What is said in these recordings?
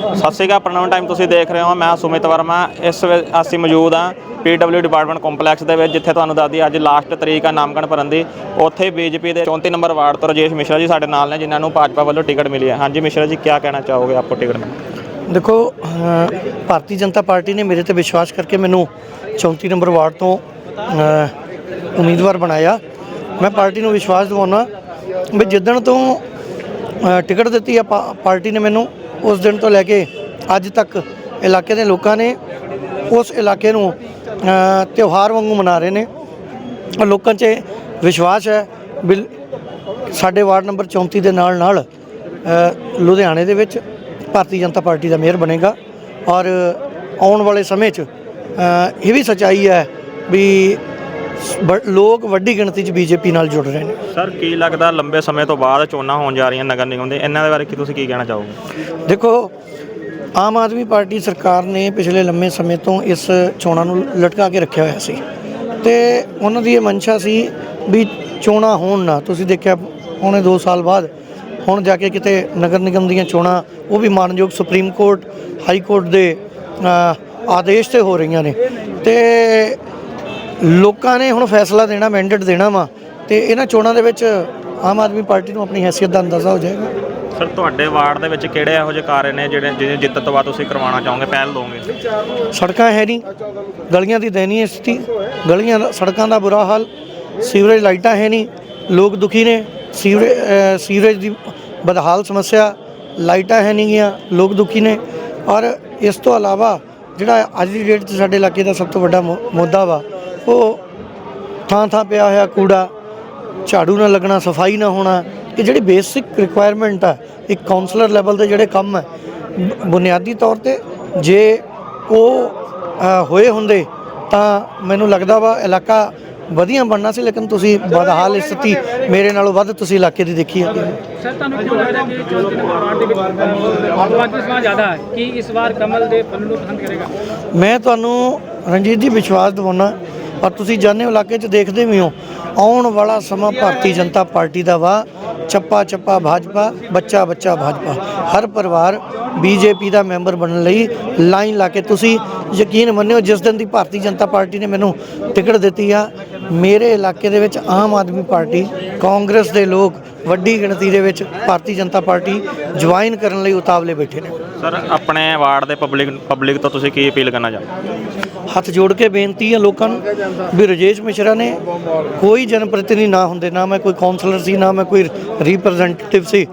ਸਤਿ ਸ਼੍ਰੀ ਅਕਾਲ, ਪ੍ਰਣਾਮ ਟਾਈਮ ਤੁਸੀਂ ਦੇਖ ਰਹੇ ਹੋ। ਮੈਂ ਸੁਮਿਤ ਵਰਮਾ, ਇਸ ਵੇ ਅਸੀਂ ਮੌਜੂਦ ਹਾਂ ਪੀਡਬਲਿਊ ਡਿਪਾਰਟਮੈਂਟ ਕੰਪਲੈਕਸ ਦੇ ਵਿੱਚ, ਜਿੱਥੇ ਤੁਹਾਨੂੰ ਦੱਸਦੀ, ਅੱਜ ਲਾਸਟ ਤਰੀਕ ਆ ਨਾਮਕਰਨ ਭਰਨ ਦੀ। ਉੱਥੇ ਬੀਜੇਪੀ ਦੇ 34 ਨੰਬਰ ਵਾਰਡ ਤੋਂ ਰਜੇਸ਼ ਮਿਸ਼ਰਾ ਜੀ ਸਾਡੇ ਨਾਲ ਨੇ, ਜਿਨ੍ਹਾਂ ਨੂੰ ਭਾਜਪਾ ਵੱਲੋਂ ਟਿਕਟ ਮਿਲੀ ਹੈ। ਹਾਂਜੀ ਮਿਸ਼ਰਾ ਜੀ ਕੀ ਕਹਿਣਾ ਚਾਹੋਗੇ ਆਪਕੋ ਟਿਕਟ ਮਿਲੀ ਦੇਖੋ ਭਾਰਤੀ ਜਨਤਾ ਪਾਰਟੀ ਨੇ ਮੇਰੇ ਤੇ ਵਿਸ਼ਵਾਸ ਕਰਕੇ ਮੈਨੂੰ 34 ਨੰਬਰ ਵਾਰਡ ਤੋਂ ਉਮੀਦਵਾਰ ਬਣਾਇਆ। ਮੈਂ ਪਾਰਟੀ ਨੂੰ ਵਿਸ਼ਵਾਸ ਦਿਵਾਉਣਾ ਵੀ ਜਿੱਦਣ ਤੋਂ ਟਿਕਟ ਦਿੱਤੀ ਆ, ਪਾ- ਪਾਰਟੀ ਨੇ ਮੈਨੂੰ ਉਸ ਦਿਨ ਤੋਂ ਲੈ ਕੇ ਅੱਜ ਤੱਕ ਇਲਾਕੇ ਦੇ ਲੋਕਾਂ ਨੇ ਉਸ ਇਲਾਕੇ ਨੂੰ ਤਿਉਹਾਰ ਵਾਂਗੂ ਮਨਾ ਰਹੇ ਨੇ। ਲੋਕਾਂ 'ਚ ਵਿਸ਼ਵਾਸ ਹੈ ਵੀ ਸਾਡੇ ਵਾਰਡ ਨੰਬਰ 34 ਦੇ ਨਾਲ ਨਾਲ ਲੁਧਿਆਣੇ ਦੇ ਵਿੱਚ ਭਾਰਤੀ ਜਨਤਾ ਪਾਰਟੀ ਦਾ ਮੇਅਰ ਬਣੇਗਾ ਔਰ ਆਉਣ ਵਾਲੇ ਸਮੇਂ 'ਚ ਇਹ ਵੀ ਸਚਾਈ ਹੈ ਵੀ ਬ- ਲੋਕ ਵੱਡੀ ਗਿਣਤੀ 'ਚ ਬੀਜੇਪੀ ਨਾਲ ਜੁੜ ਰਹੇ ਨੇ। ਸਰ ਕੀ ਲੱਗਦਾ ਲੰਬੇ ਸਮੇਂ ਤੋਂ ਬਾਅਦ ਚੋਣਾਂ ਹੋਣ ਜਾ ਰਹੀਆਂ ਨਗਰ ਨਿਗਮ ਦੇ? ਇਹਨਾਂ ਦੇ ਬਾਰੇ ਕੀ ਤੁਸੀਂ ਕੀ ਕਹਿਣਾ ਚਾਹੋਗੇ? ਦੇਖੋ ਆਮ ਆਦਮੀ ਪਾਰਟੀ ਸਰਕਾਰ ਨੇ ਪਿਛਲੇ ਲੰਮੇ ਸਮੇਂ ਤੋਂ ਇਸ ਚੋਣਾਂ ਨੂੰ ਲਟਕਾ ਕੇ ਰੱਖਿਆ ਹੋਇਆ ਸੀ। ਤੇ ਉਹਨਾਂ ਦੀ ਇਹ ਮਨਸ਼ਾ ਸੀ ਵੀ ਚੋਣਾਂ ਹੋਣ ਨਾ। ਤੁਸੀਂ ਦੇਖਿਆ ਪੌਣੇ 2 ਸਾਲ ਬਾਅਦ ਹੁਣ ਜਾ ਕੇ ਕਿਤੇ ਨਗਰ ਨਿਗਮ ਦੀਆਂ ਚੋਣਾਂ ਉਹ ਵੀ ਮਾਨਯੋਗ ਸੁਪਰੀਮ ਕੋਰਟ ਹਾਈ ਕੋਰਟ ਦੇ ਅ, ਆਦੇਸ਼ ਤੇ ਹੋ ਰਹੀਆਂ ਨੇ। ਤੇ ਲੋਕਾਂ ਨੇ ਹੁਣ ਫੈਸਲਾ ਦੇਣਾ ਮੈਂਡੇਟ ਦੇਣਾ ਵਾ ਤੇ ਇਹਨਾਂ ਚੋਣਾਂ ਦੇ ਵਿੱਚ ਆਮ ਆਦਮੀ ਪਾਰਟੀ ਨੂੰ ਆਪਣੀ ਹੈਸੀਅਤ ਦਾ ਅੰਦਾਜ਼ਾ ਹੋ ਜਾਏਗਾ। ਸਰ ਤੁਹਾਡੇ ਵਾਰਡ ਦੇ ਵਿੱਚ ਕਿਹੜੇ ਇਹੋ ਜਿਹੇ ਕਾਰਜ ਨੇ ਜਿਹੜੇ ਜਿਹਨੇ ਜਿੱਤਣ ਤੋਂ ਬਾਅਦ ਤੁਸੀਂ ਕਰਵਾਉਣਾ ਚਾਹੋਗੇ ਪਹਿਲ ਦੋਗੇ? ਸੜਕਾਂ ਹੈ ਨਹੀਂ ਗਲੀਆਂ ਦੀ ਦਇਨੀय ਸਥਿਤੀ ਗਲੀਆਂ ਦਾ ਸੜਕਾਂ ਦਾ ਬੁਰਾ ਹਾਲ ਸੀਵਰੇਜ ਲਾਈਟਾਂ ਹੈ ਨਹੀਂ ਲੋਕ ਦੁਖੀ ਨੇ ਸੀਵਰੇਜ ਸੀਵਰੇਜ ਦੀ ਬਦਹਾਲ ਸਮੱਸਿਆ ਲਾਈਟਾਂ ਹੈ ਨਹੀਂ ਗੀਆਂ ਲੋਕ ਦੁਖੀ ਨੇ। ਔਰ ਇਸ ਤੋਂ ਇਲਾਵਾ ਜਿਹੜਾ ਅੱਜ ਦੀ ਡੇਟ 'ਚ ਸਾਡੇ ਇਲਾਕੇ ਦਾ ਸਭ ਤੋਂ ਵੱਡਾ ਮੁੱਦਾ ਵਾ ਉਹ ਥਾਂ ਥਾਂ ਪਿਆ ਹੋਇਆ ਕੂੜਾ ਝਾੜੂ ਨਾ ਲੱਗਣਾ ਸਫ਼ਾਈ ਨਾ ਹੋਣਾ ਇਹ ਜਿਹੜੀ ਬੇਸਿਕ ਰਿਕੁਆਇਰਮੈਂਟ ਆ ਇੱਕ ਕਾਉਂਸਲਰ ਲੈਵਲ ਦੇ ਜਿਹੜੇ ਕੰਮ ਹੈ ਬੁਨਿਆਦੀ ਤੌਰ ਤੇ ਜੇ ਉਹ ਹੋਏ ਹੁੰਦੇ ਤਾਂ ਮੈਨੂੰ ਲੱਗਦਾ ਵਾ ਇਲਾਕਾ ਵਧੀਆ ਬਣਨਾ ਸੀ ਲੇਕਿਨ ਤੁਸੀਂ ਬਦਹਾਲ ਸਥਿਤੀ ਮੇਰੇ ਨਾਲੋਂ ਵੱਧ ਤੁਸੀਂ ਇਲਾਕੇ ਦੀ ਦੇਖੀ ਹੈ। ਸਰ ਤੁਹਾਨੂੰ ਕਿਉਂ ਲੱਗਦਾ ਕਿ ਚੌਥੀ ਨੰਬਰ ਦੇ ਵਿੱਚ ਆਤਮਵਾਦੀ ਸਮਾਜ ਜ਼ਿਆਦਾ ਹੈ? ਕਿ ਇਸ ਵਾਰ ਕਮਲ ਦੇ ਫੁੱਲ ਨੂੰ ਪਸੰਦ ਕਰੇਗਾ? ਮੈਂ ਤੁਹਾਨੂੰ ਰਣਜੀਤ ਜੀ ਵਿਸ਼ਵਾਸ ਦਿਵਾਉਣਾ ਔਰ ਤੁਸੀਂ ਜਾਣੇ ਹੋ, ਇਲਾਕੇ 'ਚ ਦੇਖਦੇ ਵੀ ਹੋ, ਆਉਣ ਵਾਲਾ ਸਮਾਂ ਭਾਰਤੀ ਜਨਤਾ ਪਾਰਟੀ ਦਾ ਵਾ। ਚੱਪਾ ਚੱਪਾ ਭਾਜਪਾ, ਬੱਚਾ ਬੱਚਾ ਭਾਜਪਾ। ਹਰ ਪਰਿਵਾਰ ਬੀਜੇਪੀ ਦਾ ਮੈਂਬਰ ਬਣਨ ਲਈ ਲਾਈਨ ਲਾ ਕੇ ਤੁਸੀਂ ਯਕੀਨ ਮੰਨਿਓ, ਜਿਸ ਦਿਨ ਦੀ ਭਾਰਤੀ ਜਨਤਾ ਪਾਰਟੀ ਨੇ ਮੈਨੂੰ ਟਿਕਟ ਦਿੱਤੀ ਆ, ਮੇਰੇ ਇਲਾਕੇ ਦੇ ਵਿੱਚ ਆਮ ਆਦਮੀ ਪਾਰਟੀ, ਕਾਂਗਰਸ ਦੇ ਲੋਕ ਵੱਡੀ ਗਿਣਤੀ ਦੇ ਵਿੱਚ ਭਾਰਤੀ ਜਨਤਾ ਪਾਰਟੀ ਜੁਆਇਨ ਕਰਨ ਲਈ ਉਤਾਵਲੇ ਬੈਠੇ ਨੇ। ਸਰ ਆਪਣੇ ਵਾਰਡ ਦੇ ਪਬਲਿਕ ਪਬਲਿਕ ਤੋਂ ਤੁਸੀਂ ਕੀ ਅਪੀਲ ਕਰਨਾ ਚਾਹੋਗੇ? ਹੱਥ ਜੋੜ ਕੇ ਬੇਨਤੀ ਹੈ ਲੋਕਾਂ ਨੂੰ ਵੀ ਰਜੇਸ਼ ਮਿਸ਼ਰਾ ਨੇ ਕੋਈ ਜਨਪ੍ਰਤੀਨਿਧੀ ਨਾ ਹੁੰਦੇ ਨਾ ਮੈਂ ਕੋਈ ਕਾਉਂਸਲਰ ਸੀ ਨਾ ਮੈਂ ਕੋਈ ਰਿਪਰੈਜ਼ੈਂਟੇਟਿਵ ਸੀ।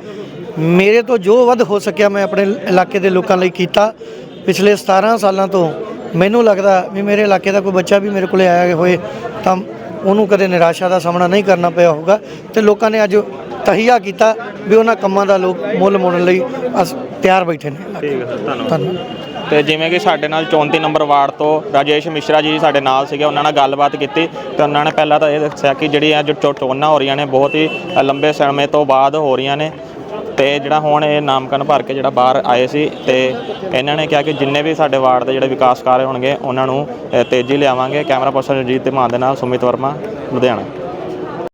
ਮੇਰੇ ਤੋਂ ਜੋ ਵੱਧ ਹੋ ਸਕਿਆ ਮੈਂ ਆਪਣੇ ਇਲਾਕੇ ਦੇ ਲੋਕਾਂ ਲਈ ਕੀਤਾ। ਪਿਛਲੇ 17 ਸਾਲਾਂ ਤੋਂ ਮੈਨੂੰ ਲੱਗਦਾ ਵੀ ਮੇਰੇ ਇਲਾਕੇ ਦਾ ਕੋਈ ਬੱਚਾ ਵੀ ਮੇਰੇ ਕੋਲੇ ਆਇਆ ਹੋਏ ਤਾਂ ਉਹਨੂੰ ਕਦੇ ਨਿਰਾਸ਼ਾ ਦਾ ਸਾਹਮਣਾ ਨਹੀਂ ਕਰਨਾ ਪਿਆ ਹੋਊਗਾ। ਤੇ ਲੋਕਾਂ ਨੇ ਅੱਜ ਤਹੀਆ ਕੀਤਾ ਵੀ ਉਹਨਾਂ ਕੰਮਾਂ ਦਾ ਲੋਕ ਮੁੱਲ ਮੋੜਨ ਲਈ ਅਸ ਤਿਆਰ ਬੈਠੇ ਨੇ। ਠੀਕ ਹੈ ਸਰ ਧੰਨਵਾਦ। ਧੰਨਵਾਦ। ਤੇ ਜਿਵੇਂ ਕਿ ਸਾਡੇ ਨਾਲ 34 ਨੰਬਰ ਵਾਰਡ ਤੋਂ ਰਾਜੇਸ਼ ਮਿਸ਼ਰਾ ਜੀ ਸਾਡੇ ਨਾਲ ਸੀਗੇ ਉਹਨਾਂ ਨਾਲ ਗੱਲਬਾਤ ਕੀਤੀ ਤੇ ਉਹਨਾਂ ਨੇ ਪਹਿਲਾਂ ਤਾਂ ਇਹ ਦੱਸਿਆ ਕਿ ਜਿਹੜੀ ਆ ਜੋ ਚੋਣਾਂ ਹੋ ਰਹੀਆਂ ਨੇ ਬਹੁਤ ਹੀ ਲੰਬੇ ਸਮੇਂ ਤੋਂ ਬਾਅਦ ਹੋ ਰਹੀਆਂ ਨੇ ਤੇ ਜਿਹੜਾ ਹੁਣ ਇਹ ਨਾਮਕਰਨ ਭਰ ਕੇ ਜਿਹੜਾ ਬਾਹਰ ਆਏ ਸੀ ਤੇ ਇਹਨਾਂ ਨੇ ਕਿਹਾ ਕਿ ਜਿੰਨੇ ਵੀ ਸਾਡੇ ਵਾਰਡ ਦੇ ਜਿਹੜੇ ਵਿਕਾਸ ਕਾਰਜ ਹੋਣਗੇ ਉਹਨਾਂ ਨੂੰ ਤੇਜ਼ੀ ਲਿਆਵਾਂਗੇ। ਕੈਮਰਾ ਪਰਸਨ ਰਣਜੀਤ ਤੇ ਮਾਨ ਦੇ ਨਾਲ ਸੁਮਿਤ ਵਰਮਾ ਲੁਧਿਆਣਾ।